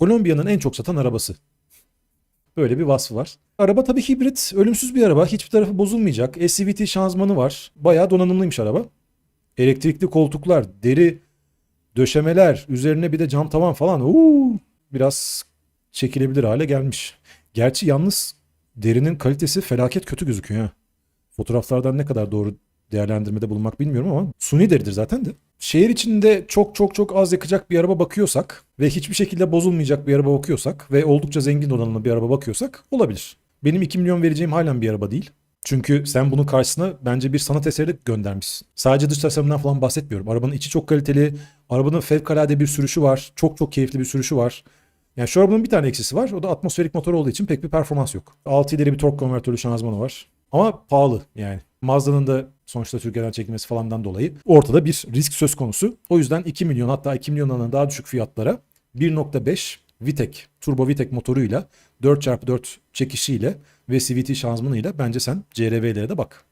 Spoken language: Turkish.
Kolombiya'nın en çok satan arabası. Böyle bir vasfı var. Araba tabii hibrit, ölümsüz bir araba. Hiçbir tarafı bozulmayacak. SCVT şanzımanı var. Bayağı donanımlıymış araba. Elektrikli koltuklar, deri döşemeler, üzerine bir de cam tavan falan. Uuu, biraz çekilebilir hale gelmiş. Gerçi yalnız derinin kalitesi felaket kötü gözüküyor. Fotoğraflardan ne kadar doğru değerlendirmede bulunmak bilmiyorum ama suni deridir zaten de. Şehir içinde çok çok çok az yakacak bir araba bakıyorsak ve hiçbir şekilde bozulmayacak bir araba bakıyorsak ve oldukça zengin donanımlı bir araba bakıyorsak olabilir. Benim 2 milyon vereceğim halen bir araba değil. Çünkü sen bunun karşısına bence bir sanat eseri de göndermişsin. Sadece dış tasarımdan falan bahsetmiyorum. Arabanın içi çok kaliteli. Arabanın fevkalade bir sürüşü var. Çok çok keyifli bir sürüşü var. Yani şu arabanın bir tane eksisi var. O da atmosferik motor olduğu için pek bir performans yok. 6 ileri bir tork konvertörlü şanzımanı var. Ama pahalı yani. Mazda'nın da sonuçta Türkiye'den çekilmesi falandan dolayı ortada bir risk söz konusu. O yüzden 2 milyon hatta 2 milyondan daha düşük fiyatlara 1.5 VTEC, turbo VTEC motoruyla 4x4 çekişiyle ve CVT şanzımanıyla bence sen CRV'lere de bak.